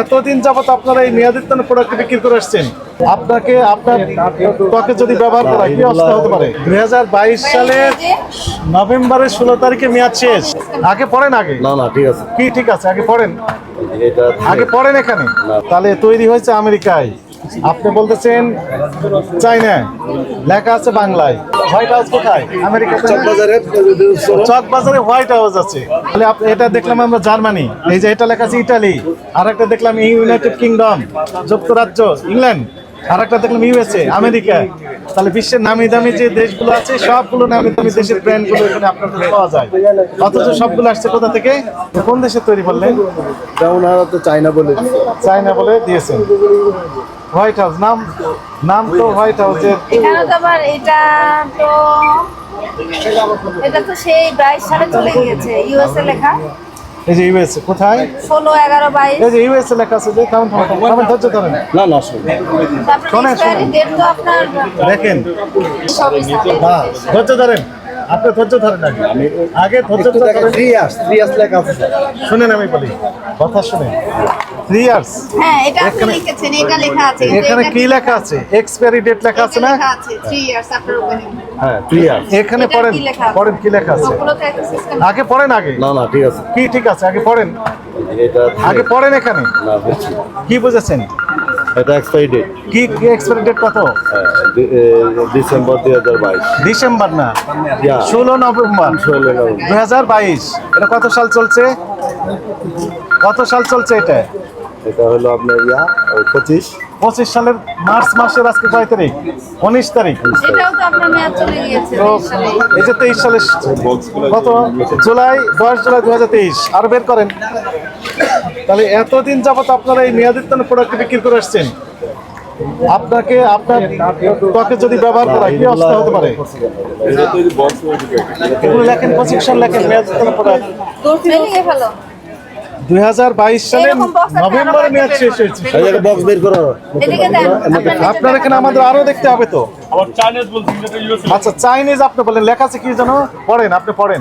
এতদিন যাবত আপনারা এই মেয়াদের জন্য প্রোডাক্ট বিক্রি করে আসছেন আপনাকে আপনার ত্বকে যদি ব্যবহার করা কি অবস্থা হতে পারে? দুই সালের নভেম্বরের ষোলো তারিখে মেয়াদ শেষ। আগে পড়েন আগে? না না ঠিক আছে। কি ঠিক আছে? আগে পড়েন? আগে পড়েন এখানে? তাহলে তৈরি হয়েছে আমেরিকায়। আপনি বলতেছেন চাইনা। লেখা আছে বাংলায়। হোয়াইট হাউস কোথায়? আমেরিকা চক বাজারে হোয়াইট হাউস আছে। তাহলে এটা দেখলাম আমরা জার্মানি। এই যে এটা লেখা আছে ইটালি। আর একটা দেখলাম ইউনাইটেড কিংডম যুক্তরাজ্য ইংল্যান্ড। আর একটা দেখলাম ইউএসএ আমেরিকা। তাহলে বিশ্বের নামি দামি যে দেশগুলো আছে সবগুলো নামি দামি দেশের ব্র্যান্ডগুলো এখানে আপনাদের পাওয়া যায়। অথচ সবগুলো আসছে কোথা থেকে? কোন দেশে তৈরি করলেন? তো চাইনা বলে। চায়না বলে দিয়েছেন হোয়াইট হাউস নাম নাম তো হোয়াইট হাউসের এখানে তো আবার এটা তো এটা তো সেই বাইশ সালে চলে গিয়েছে ইউএসএ লেখা। এই যে ইউএসএ কোথায়? ষোলো এগারো বাইশ। এই যে ইউএসএ লেখা আছে যে কেমন কেমন ধৈর্য ধরেন। না না শুনুন দেখেন। ধৈর্য ধরেন। আপনি ধৈর্য ধরেন আগে। আগে ধৈর্য ধরেন। থ্রি ইয়ার্স থ্রি ইয়ার্স লেখা আছে শুনেন আমি বলি কথা শুনেন। থ্রি ইয়ার্স হ্যাঁ এটা আপনি লিখেছেন এটা লেখা আছে এখানে কি লেখা আছে? এক্সপায়ারি ডেট লেখা আছে না? লেখা আছে থ্রি ইয়ার্স আফটার ওপেনিং হ্যাঁ থ্রি ইয়ার্স এখানে পড়েন? পড়েন কি লেখা আছে? আগে পড়েন আগে। না না ঠিক আছে। কি ঠিক আছে? আগে পড়েন। আগে পড়েন এখানে। কি বুঝেছেন? এটা এক্সপায়ারি ডেট কি এক্সপায়ারি ডেট কত? ডিসেম্বর দুই হাজার বাইশ। ডিসেম্বর না. ষোলো নভেম্বর। ষোলো নভেম্বর। দুই হাজার বাইশ। এটা কত সাল চলছে? কত সাল চলছে এটা? এটা হলো আপনার ইয়া পঁচিশ। পঁচিশ সালের মার্চ মাসের আজকে কয় তারিখ? উনিশ তারিখ। এটাও তো এই যে তেইশ সালের গত জুলাই দশ জুলাই দু হাজার তেইশ। আরও বের করেন। তাহলে এতদিন যাবত আপনারা এই মেয়াদিত্তন প্রোডাক্ট বিক্রি করে আসছেন। আপনাকে আপনার ত্বকে যদি ব্যবহার করা হয়, কি অবস্থা হতে পারে? এগুলো লেখেন প্রশিক্ষণ লেখেন মেয়াদিত্তন প্রোডাক্ট দুই হাজার বাইশ সালে এরকম নভেম্বরে মেয়াদ শেষ হয়েছে। বক্স বের করো। আপনার এখানে আমাদের আরও দেখতে হবে তো। আচ্ছা চাইনিজ আপনি বলেন লেখা আছে কি জানো পড়েন আপনি পড়েন।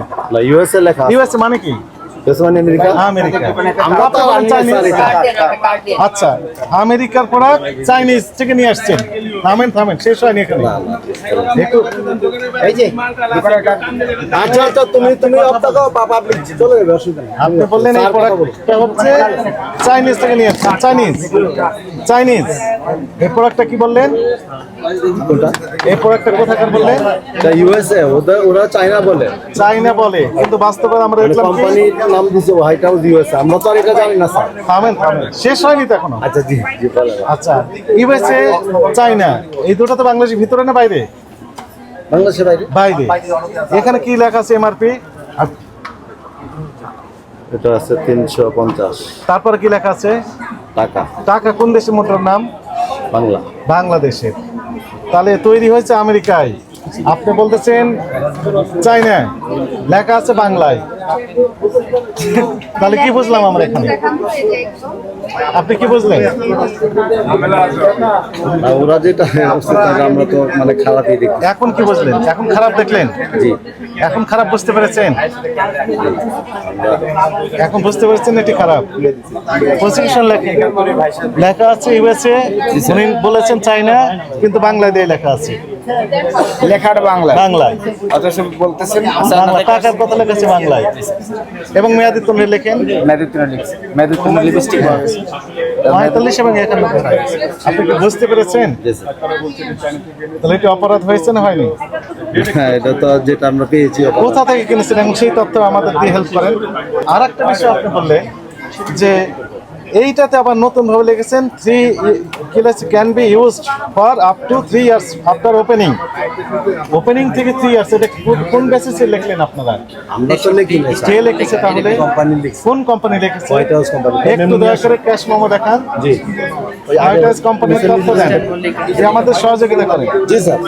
ইউএসএ লেখা ইউএসএ মানে কি? মানে আমেরিকা? আমেরিকা। আমরা তো আপনি বলেন জানি না, চাইনিজ। স্যার, এটা। কার্ড দেন, কার্ড দেন। আচ্ছা আমেরিকার প্রোডাক্ট চাইনিজ থেকে নিয়ে আসছেন। থামেন থামেন শেষ হয়নি এখানে। একটু এই যে আচ্ছা আচ্ছা তুমি তুমি আপনাকে পাবলিক চলে যাবে অসুবিধা আপনি বললেন এই। প্রোডাক্টটা হচ্ছে চাইনিজ থেকে নিয়ে আসছেন চাইনিজ। চাইনিজ। এই প্রোডাক্টটা কি বললেন? এই প্রোডাক্টটা কোথাকার বললেন? ইউএসএ ওরা চায়না বলে। চাইনা বলে কিন্তু বাস্তবে আমরা দেখলাম কোম্পানির নাম দিছে হোয়াইট হাউস ইউএসএ আমরা তো আর এটা জানি না স্যার। থামেন থামেন। শেষ হয়নি তো এখনও? আচ্ছা জি জি আচ্ছা ইউএসএ চাইনা এই দুটো তো বাংলাদেশের ভিতরে না বাইরে? বাংলাদেশের বাইরে। বাইরে। এখানে কি লেখা আছে এমআরপি? এটা আছে তিনশো পঞ্চাশ। তারপরে কি লেখা আছে? টাকা। টাকা কোন দেশের মুদ্রার নাম? বাংলা। বাংলাদেশের। তাহলে তৈরি হয়েছে আমেরিকায়। আপনি বলতেছেন চাইনা। লেখা আছে বাংলায়। তাহলে কি বুঝলাম আমরা এখানে। আপনি কি বুঝলেন? ওরা যেটা আমরা তো মানে খারাপই দেখি। এখন কি বুঝলেন? এখন খারাপ দেখলেন? জি। এখন খারাপ বুঝতে পেরেছেন? এখন বুঝতে পেরেছেন এটি খারাপ? প্রসিকিউশন লেখা লেখা আছে ইউএসএ উনি বলেছেন চাইনা কিন্তু বাংলায় দিয়ে লেখা আছে। লেখাটা বাংলা বাংলায়। অথচ বলতেছেন বাংলা টাকার কথা লেখা আছে বাংলায়? এবং মেয়াদি তুমি লেখেন? মেয়াদি মেদুত্তর লিখছে। মেদুত্তর লিপস্টিক পঁয়তাল্লিশ এবং একান্ন আপনি কি বুঝতে পেরেছেন। তাহলে এটি অপরাধ হয়েছে না হয়নি? হ্যাঁ এটা তো যেটা আমরা পেয়েছি কোথা থেকে কিনেছেন? এবং সেই তথ্য আমাদের দিয়ে হেল্প করেন। আর একটা বিষয় আপনি বললেন যে এইটাতে আবার নতুন ভাবে লিখেছেন থ্রি কি লেখছে can be used for up to three years after opening opening থেকে থ্রি ইয়ার্স এটা কোন- কোন বেসিসে লিখলেন আপনারা? আমরা তো লিখি না কে লিখেছে তাহলে? কোম্পানি লিখছে। কোন কোম্পানি লিখেছে? হোয়াইট হাউস কোম্পানি একটু দয়া করে ক্যাশ মোমো দেখান। জি। হোয়াইট হাউস কোম্পানির তথ্য দেন। যে আমাদের সহযোগিতা করে। জি স্যার।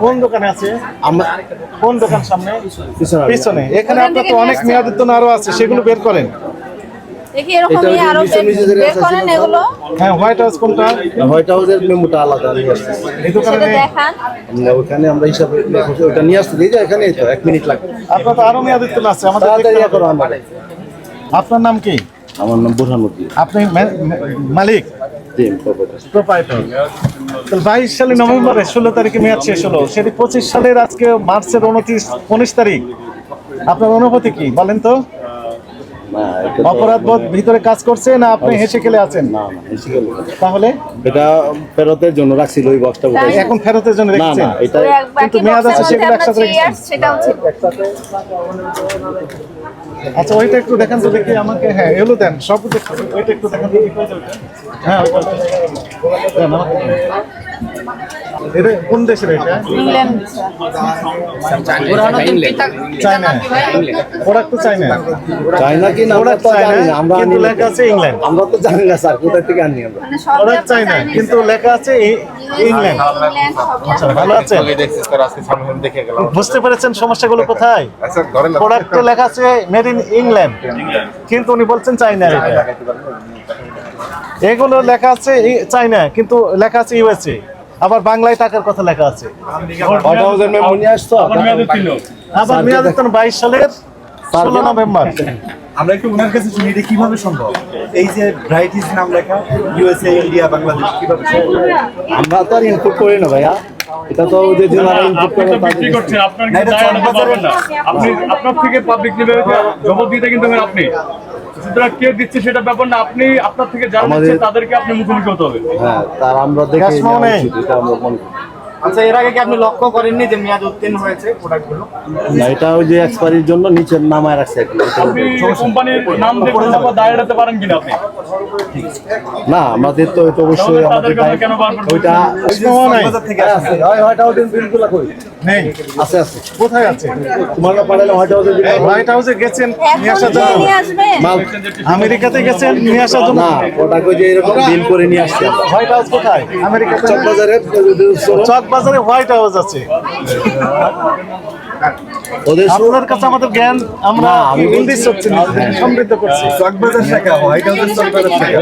কোন দোকানে আছে? আমরা কোন দোকান সামনে? পিছনে। এখানে আপনার তো অনেক মেয়াদিত্বন আরও আছে সেগুলো বের করেন। দেখি এরকমই আরও নিচে নিচে যেটা বের করেন এগুলো। হ্যাঁ হোয়াইট হাউস কোনটা? হোয়াইট হাউসের মেমোটা আলাদা নিয়ে আসছে। সেটা দেখান। আমরা ওখানে আমরা হিসাবে লিখেছি, ওটা নিয়ে আসতে দিই যে তো এক মিনিট লাগবে। আপনার তো আরও মেয়াদিত্বন আছে আমাদের তাড়াতাড়ি করো আপনার নাম কি? আমার নাম বুরহানুদ্দিন আপনি মালিক? বাইশ সালে নভেম্বরে ষোলো তারিখে মেয়াদ শেষ হলো। সেটি পঁচিশ সালের আজকে মার্চের উনত্রিশ উনিশ তারিখ। আপনার অনুভূতি কি বলেন তো? না এটা তো- অপরাধ বোধ ভিতরে কাজ করছে না আপনি হেসে খেলে আছেন? না না এসে গেল তাহলে? এটা ফেরতের জন্য রাখছিল ওই বক্সটা? এখন ফেরতের জন্য রেখেছেন না এটা বাকি মেয়াদ আছে সেগুলো একসাথে রেখেছেন। সেটাও ছিল। আচ্ছা ওইটা একটু দেখান তো দেখি আমাকে। হ্যাঁ এগুলো দেন সব ওইটা একটু দেখান তো ওইটা। হ্যাঁ এটা কোন দেশের এটা? ইংল্যান্ড। চায়না। প্রোডাক্ট তো চায়না। চায়না কি না আমরা চায়না আমরা কিন্তু লেখা আছে ইংল্যান্ড। আমরা তো জানি না স্যার কোথা থেকে আনি আমরা? মানে সবই প্রোডাক্ট আপনার চায়না কিন্তু লেখা আছে ইংল্যান্ড ইংল্যান্ড। আচ্ছা ভালো আছেন? বুঝতে পেরেছেন সমস্যাগুলো কোথায়? আচ্ছা ধরেন লেখা আছে মেড ইন ইংল্যান্ড কিন্তু উনি বলছেন চায়না এগুলো লেখা আছে চায়না কিন্তু লেখা আছে ইউএসএ আবার বাংলায় টাকার কথা লেখা আছে। আবার মেয়াদ বাইশ সালের ষোলো নভেম্বর। আমরা একটু ওনার কাছে শুনি এটা কীভাবে সম্ভব? এই যে ব্রাইটিস নাম লেখা ইউএসএ ইন্ডিয়া বাংলাদেশ কীভাবে সম্ভব? আমরা তো আর ইনপুট করি না ভাইয়া। এটা তো ওদের যারা ইনপুট করে বিক্রি করছেন আপনার কিন্তু না। আপনি আপনার থেকে পাবলিক নেবে জবাব দিতে কিন্তু আপনি। সুতরাং কে দিচ্ছে সেটা ব্যাপার না আপনি আপনার থেকে যারা তাদেরকে আপনি মুখোমুখি হতে হবে। হ্যাঁ তার আমরা দেখে এটা আমরা মনে করি। আচ্ছা এর আগে কি আপনি লক্ষ্য করেননি যে মেয়াদ উত্তীর্ণ হয়েছে প্রোডাক্টগুলো না এটা ওই যে এক্সপায়ারির জন্য নিচে নামায় রাখছে আর কি। আপনি কোম্পানির নাম দিয়ে দায় পারেন কিনা আপনি? না আমাদের তো এটা অবশ্যই আমাদের কেন বারবার ওইটা সময় নাই। বাজার থেকে আছে। হয় হোয়াইট হাউসের বিলগুলো কই? নেই। আছে আছে। কোথায় আছে? তোমার না পাঠালে হোয়াইট হাউসের বিল হোয়াইট হাউসে গেছেন নিয়ে আসার জন্য? মাল আমেরিকাতে গেছেন নিয়ে আসার জন্য? না ওটা কই যে এরকম বিল করে নিয়ে আসছে। হোয়াইট হাউস কোথায়? আমেরিকাতে না? চকবাজারের চক বাজারে হোয়াইট হাউস আছে। ওদের আপনার কাছে আমাদের জ্ঞান আমরা ইংলিশ হচ্ছে সমৃদ্ধ করছি। চকবাজার শাখা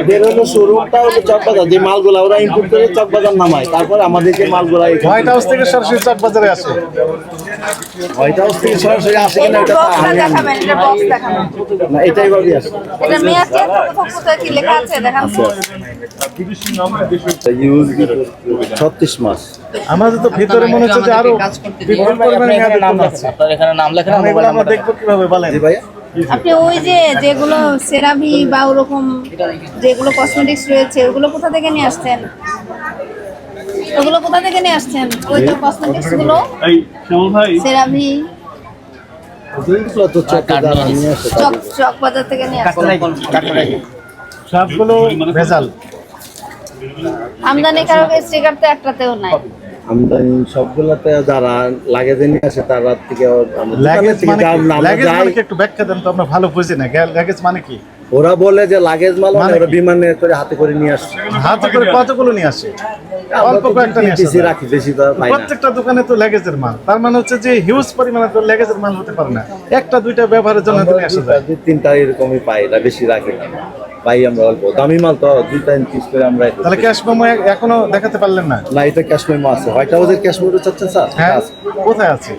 এদের হলো শোরুমটা হলো চকবাজার যে মালগুলা ওরা ইনপুট করে চকবাজার নামায়। তারপরে আমাদের যে মালগুলা হোয়াইট হাউস থেকে সরাসরি চক বাজারে আসে। হোয়াইট হাউস থেকে সরাসরি আসে কিনা এটা তো আমি জানি না। এটাই ভাবি আসে। এটা কোথায় কি লেখা আছে দেখান। ছত্রিশ মাস। আমাদের তো ভিতরে মনে হচ্ছে যে আরও বিপুল পরিমাণে মেয়াদের আছে আপনার এখানে নাম লেখা এগুলো আমরা দেখব কীভাবে বলেন। জি ভাইয়া। আপনি ওই যে যেগুলো সেরাভি বা ওরকম যেগুলো কসমেটিক্স রয়েছে ওগুলো কোথা থেকে নিয়ে আসছেন? ওগুলো কোথা থেকে নিয়ে আসছেন? ওই তো কসমেটিক্সগুলো। এই শ্যামল ভাই। সেরাভি। চক চক বাজার থেকে নিয়ে আসছেন। সবগুলো ভেজাল। আমদানিকারক স্টিকার তো একটাতেও নাই। আমদানি সবগুলাতে যারা লাগেজে নিয়ে আসে তারা থেকে আমরা মানে মানে একটু ব্যাখ্যা দেন তো আমরা ভালো বুঝি না। লাগেজ মানে কি? ওরা বলে যে লাগেজ মাল মানে ওরা বিমানে করে হাতে করে নিয়ে আসছে হাতে করে কতগুলো নিয়ে আসে? আমরা অল্প কয়েকটা নিয়ে আসে। রাখি বেশি তো প্রত্যেকটা দোকানে তো লেগেজের মাল। তার মানে হচ্ছে যে হিউজ পরিমাণে তো লেগেজের মাল হতে পারে না। একটা দুইটা ব্যবহারের জন্য তো নিয়ে আসা দুই তিনটা এরকমই পাই বেশি রাখি না। পাই আমরা অল্প। দামি মাল তো দুইটা পিস করে আমরা তাহলে ক্যাশ মেমো এখনও দেখাতে পারলেন না? না এটা ক্যাশ মেমো আছে। হোয়াইট হাউসের ক্যাশ মেমো চাচ্ছেন স্যার? হ্যাঁ। কোথায় আছে?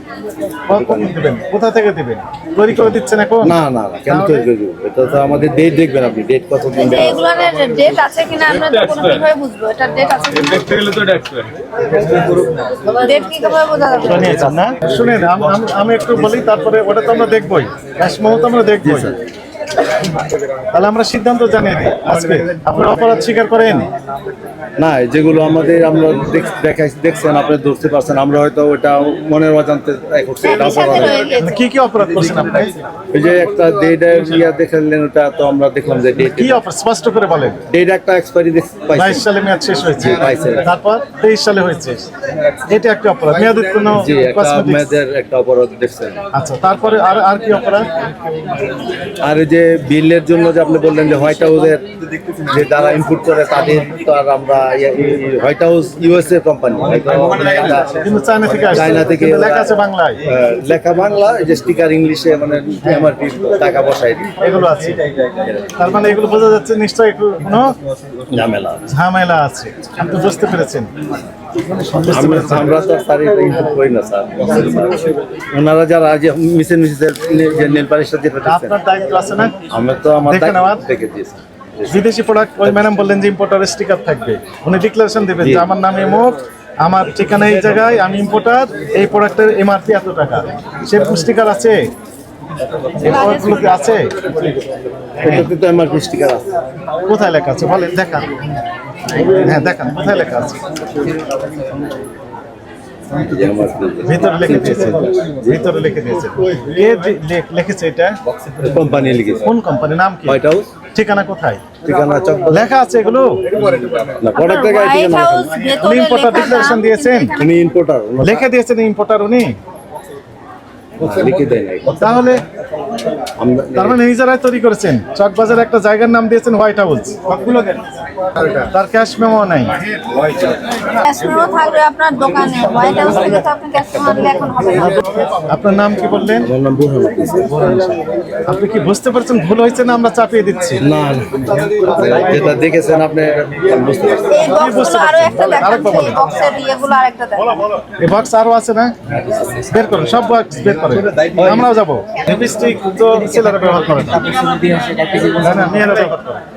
কখন দিবেন? কোথা থেকে দিবেন? তৈরি করে দিচ্ছেন এখন? না না না কেন তৈরি করে দেবো? এটা তো আমাদের ডেট দেখবেন আপনি। ডেট কত দিন এগুলোর ডেট আছে কিনা আমরা তো কোনো কীভাবে বুঝব। এটা ডেট আছে কিনা? দেখতে গেলে তো expert। ডেট কি কীভাবে বোঝা যাবে? না শুনেন আম- একটু বলি তারপরে ওটা তো আমরা দেখবই। ক্যাশ মেমো তো আমরা দেখবই। তাহলে আমরা সিদ্ধান্ত জানিয়ে দিই আজকে। আপনার অপরাধ স্বীকার করেন? না যেগুলো আমাদের আমরা দেখাই- দেখছেন আপনি ধরতে পারছেন আমরা হয়তো ওটা মনের অজান্তে করছি কি কি অপরাধ করছেন আপনি ওই যে একটা ডেট ইয়া দেখালেন ওটা তো আমরা দেখলাম যে ডেট কি অপরাধ? স্পষ্ট করে বলেন। ডেট একটা এক্সপায়ারি বাইশ পাইছি। সালে মেয়াদ শেষ হয়েছে। পাইছে। তারপর তেইশ সালে হয়েছে। এটা একটা অপরাধ। মেয়াদ উত্তীর্ণ জি একটা। মেয়েদের একটা অপরাধ দেখছেন। আচ্ছা তারপরে আর আর কি অপরাধ? আর যে বিলের জন্য যে আপনি বললেন যে হোয়াইট হাউসের যে যারা ইনপুট করে তাদের তো আর আমরা White House USA company China থেকে লেখা আছে বাংলায়। লেখা বাংলা এই যে স্টিকার ইংলিশে মানে এমআরপি টাকা বসাই দিই এগুলো আছে। তার মানে এগুলো বোঝা যাচ্ছে নিশ্চয়ই একটু কোনো ঝামেলা ঝামেলা আছে। আপনি বুঝতে পেরেছেন। আমরা আমরা তো স্যার এটা ইনপুট করি না স্যার। স্যার। ওনারা যারা যে মিসেন মিসের যে নেল পালিশটা যেটা আপনার দায়িত্ব আছে না? আমরা তো আমার দেখে দেখে দিয়েছি। বিদেশি প্রোডাক্ট ওই ম্যাডাম বললেন যে ইম্পোর্টার স্টিকার থাকবে। উনি ডিক্লারেশন দেবেন যে আমার নাম এমুক আমার ঠিকানা এই জায়গায় আমি ইম্পোর্টার এই প্রোডাক্টের এমআরপি এত টাকা। সেরকম স্টিকার আছে? আছে? এটাতে তো আমার স্টিকার আছে। কোথায় লেখা আছে? বলেন দেখান। হ্যাঁ দেখান কোথায় লেখা আছে? ভিতরে লিখে দিয়েছে। ভিতরে লিখে দিয়েছে। কে লিখেছে এটা? কোম্পানি লিখেছে। কোন কোম্পানি? নাম কি? হোয়াইট হাউস ঠিকানা কোথায়? ঠিকানা চক লেখা আছে এগুলো? না প্রোডাক্ট থেকে ঠিকানা উনি ভেতরে ইম্পোর্টার লেখা ডিক্লারেশন দিয়েছেন? উনি ইম্পোর্টার লিখে দিয়েছেন ইম্পোর্টার উনি? লিখে দেয় নাই। তাহলে তার মানে নিজেরাই তৈরি করেছেন। চকবাজার একটা জায়গার নাম দিয়েছেন হোয়াইট হাউস তার ক্যাশ মেমো নাই। থাকবে আপনার দোকানে। হোয়াইট হাউস থেকে তো আপনি ক্যাশমেমো আনলে এখন হবে না। আপনার নাম কি বললেন? আমার নাম বুরহান। আপনি কি বুঝতে পারছেন ভুল হয়েছে না আমরা চাপিয়ে দিচ্ছি? না। যেটা দেখেছেন আপনি বুঝতে পারছেন এই বক্সগুলো আরও একটা দেখান আরেকবার সেই বলেন। বক্সের ইয়েগুলো আরেকটা দেখান। এই বক্স আরও আছে না? বের করুন সব বক্স বের করেন। আমরাও যাব। লিপস্টিক তো ছেলেরা ব্যবহার করে না। না, না মেয়েরা ব্যবহার করে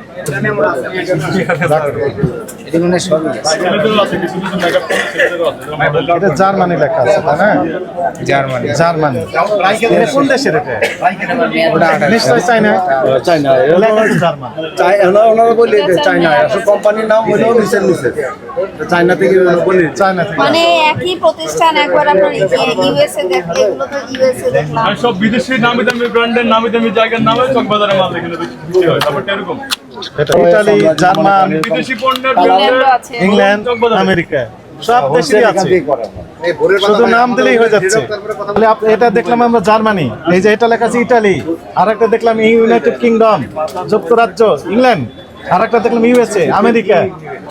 এটা জার্মানি লেখা আছে তাই না? জার্মানি। জার্মানি। কোন দেশের নিশ্চয় চাইনা চাইনা ওনারা বলি চাইনা আসলে কোম্পানির নাম হলো নিচের নিচে। চাইনা থেকে বলি চায়না থেকে। মানে একই প্রতিষ্ঠান একবার আপনার ইউএসএ দেখলে এগুলো তো ইউএসএ দেখলাম। সব বিদেশি নামি দামি ব্র্যান্ডের নামি দামি জায়গার নামে চকবাজারে মাল হয়। এরকম। ইতালি জার্মান বিদেশি পণ্যের ইংল্যান্ডও আছে। ইংল্যান্ড আমেরিকা সব দেশেরই আছে। শুধু নাম দিলেই হয়ে যাচ্ছে। তাহলে এটা দেখলাম আমরা জার্মানি। এই যে এটা লেখা আছে ইটালি আর একটা দেখলাম ইউনাইটেড কিংডম যুক্তরাজ্য ইংল্যান্ড। আর একটা দেখলাম ইউএসএ আমেরিকা।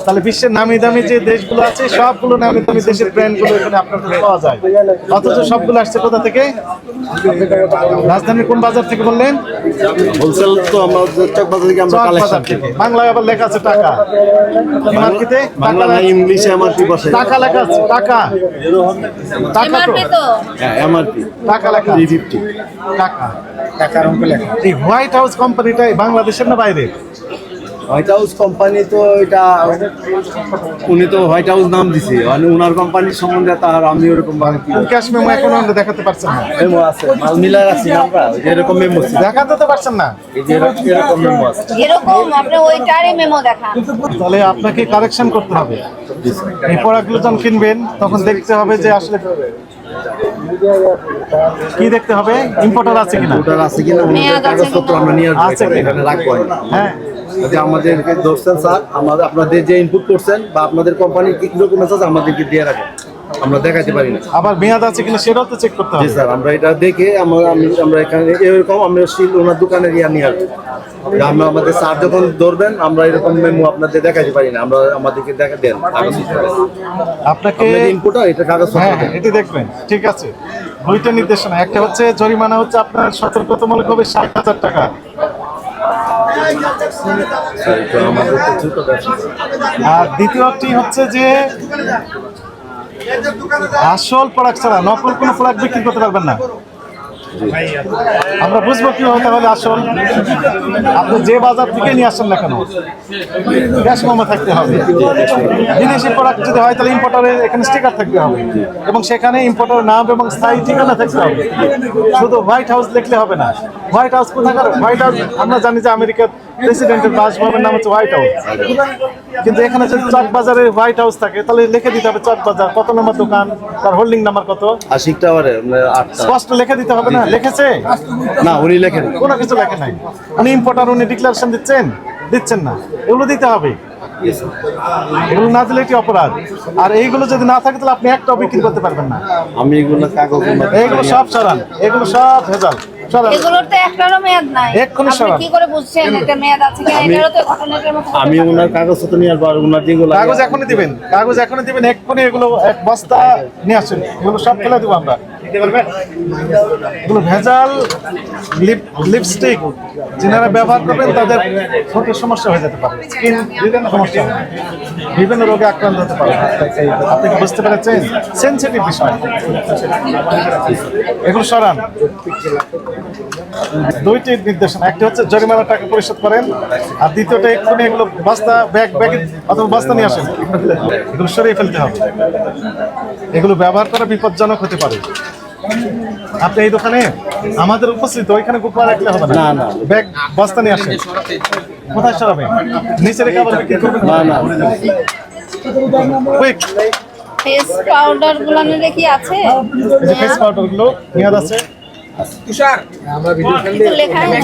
তাহলে বিশ্বের নামি দামি যে দেশগুলো আছে সবগুলো নামি দামি দেশের ব্র্যান্ডগুলো এখানে আপনার পাওয়া যায়। অথচ সবগুলো আসছে কোথা থেকে? রাজধানীর কোন বাজার থেকে বললেন? হোলসেল তো আমরা চক বাজার থেকে আমরা কালেকশন বাংলায় আবার লেখা আছে টাকা। মার্কেটে বাংলা না ইংলিশে এমআরপি বসে। টাকা লেখা আছে টাকা। টাকা তো? এমআরপি হ্যাঁ এমআরপি টাকা লেখা থ্রি আছে। ফিফটি টাকা। টাকার অঙ্ক লেখা এই হোয়াইট হাউস কোম্পানিটা বাংলাদেশের না বাইরে? হোয়াইট হাউস কোম্পানি তো এটা উনি তো হোয়াইট হাউস নাম দিছে। মানে ওনার কোম্পানির সম্বন্ধে তার আমি ওরকম ভাবে কি ক্যাশ মেমো এখন আমরা দেখাতে পারছেন না। মেমো আছে মাল মিলা রাখছি না আমরা। যে এরকম মেমো ছিল দেখাতে তো পারছেন না। এই যে এরকম মেমো আছে। এরকম আপনি ওইটারই মেমো দেখান। তাহলে আপনাকে কারেকশন করতে হবে। এই প্রোডাক্টগুলো যখন কিনবেন তখন দেখতে হবে যে আসলে কি দেখতে হবে? ইম্পোর্টার আছে কিনা? ওটার আছে কিনা? আছে কাগজপত্র কিনা? আমরা নিয়ে আছে এখানে, কিনা? রাখব। হ্যাঁ। যে আমাদেরকে ধরছেন স্যার আমাদের আপনাদের যে ইনপুট করছেন বা আপনাদের কোম্পানির কি ডকুমেন্টস আছে আমাদেরকে দিয়ে রাখেন আমরা দেখাতে পারি না। আবার মেয়াদ আছে কিনা সেটাও তো চেক করতে হবে। স্যার আমরা এটা দেখে আমরা আমি- আমরা এখানে এরকম আমরা শিল ওনার দোকানের ইয়া নিয়ে আসব। আমরা আমাদের স্যার যখন ধরবেন আমরা এরকম মেমো আপনাদের দেখাতে পারি না আমরা আমাদেরকে দেখা দেন আপনাকে ইনপুটার এটা কাগজ হ্যাঁ হ্যাঁ, এটি দেখবেন ঠিক আছে। দুইটা নির্দেশনা একটা হচ্ছে জরিমানা হচ্ছে আপনার সতর্কতামূলক হবে ষাট হাজার টাকা স্যার, এটা আমাদের তো ছোট ব্যবসা। আর দ্বিতীয়টি হচ্ছে যে আসল প্রোডাক্ট ছাড়া নকল কোনো প্রোডাক্ট বিক্রি করতে পারবেন না। আমরা বুঝব কীভাবে তাহলে আসল। আপনি যে বাজার থেকে নিয়ে আসেন না কেন? গ্যাস মোমো থাকতে হবে। বিদেশি প্রোডাক্ট যদি হয়, তাহলে ইম্পোর্টারের এখানে স্টিকার থাকতে হবে। এবং সেখানে ইম্পোর্টার নাম এবং স্থায়ী ঠিকানা থাকতে হবে। শুধু হোয়াইট হাউস লিখলে হবে না। হোয়াইট হাউস কোথাকার? হোয়াইট হাউস আমরা জানি যে আমেরিকার প্রেসিডেন্টের বাসভবনের নাম হচ্ছে হোয়াইট হাউস কিন্তু এখানে যদি চক বাজারে হোয়াইট হাউস থাকে তাহলে লিখে দিতে হবে চক বাজার কত নম্বর দোকান? তার হোল্ডিং নাম্বার কত? আশিক টাওয়ারে আটটা। স্পষ্ট লিখে দিতে হবে না? লিখেছে? না উনি লেখেন কোনো কিছু লেখে নাই। উনি ইম্পোর্টার উনি ডিক্লারেশন দিচ্ছেন? দিচ্ছেন না। এগুলো দিতে হবে। এগুলো না দিলে এটি অপরাধ। আর এইগুলো যদি না থাকে তাহলে আপনি একটাও বিক্রি করতে পারবেন না। আমি এগুলো কাগজ এইগুলো সব সরান। এগুলো সব ভেজাল। সরান। এগুলোর তো একটারও মেয়াদ নাই। এক্ষুনি আপনি সরান। কি করে বুঝছেন? এটা মেয়াদ আছে কিনা? এটারও তো আমি নিয়ে আসব ওনার যেগুলো কাগজ এখনই দিবেন। কাগজ এখনই দিবেন। এক্ষুনি এগুলো এক বস্তা নিয়ে আসেন। এগুলো সব ফেলে দেবো আমরা। এগুলো ভেজাল লিপ লিপস্টিক যারা ব্যবহার করবেন, তাদের ঠোঁটের সমস্যা হয়ে যেতে পারে। স্কিন সমস্যা হবে। বিভিন্ন রোগে আক্রান্ত হতে পারে। আপনি কি বুঝতে পেরেছেন? সেন্সিটিভ বিষয়। এগুলো সরান। দুইটি নির্দেশনা। একটি হচ্ছে জরিমানা টাকা পরিশোধ করেন, আর দ্বিতীয়টা এক্ষুনি এগুলো বস্তা, ব্যাগ ব্যাগ অথবা বস্তা নিয়ে আসেন। এগুলো সরিয়ে ফেলতে হবে। এগুলো ব্যবহার করা বিপজ্জনক হতে পারে। আপনি এই দোকানে? আমাদের উপস্থিত ওইখানে গোপা রাখলে হবে না। না ব্যাগ বস্তা নিয়ে আসেন। কোথায় সরাবে? নিচে রেখে আবার বিক্রি করবেন? না না। কুইক ফেস পাউডারগুলো কি আছে? ফেস পাউডারগুলো মেয়াদ আছে কিছু লেখা আছে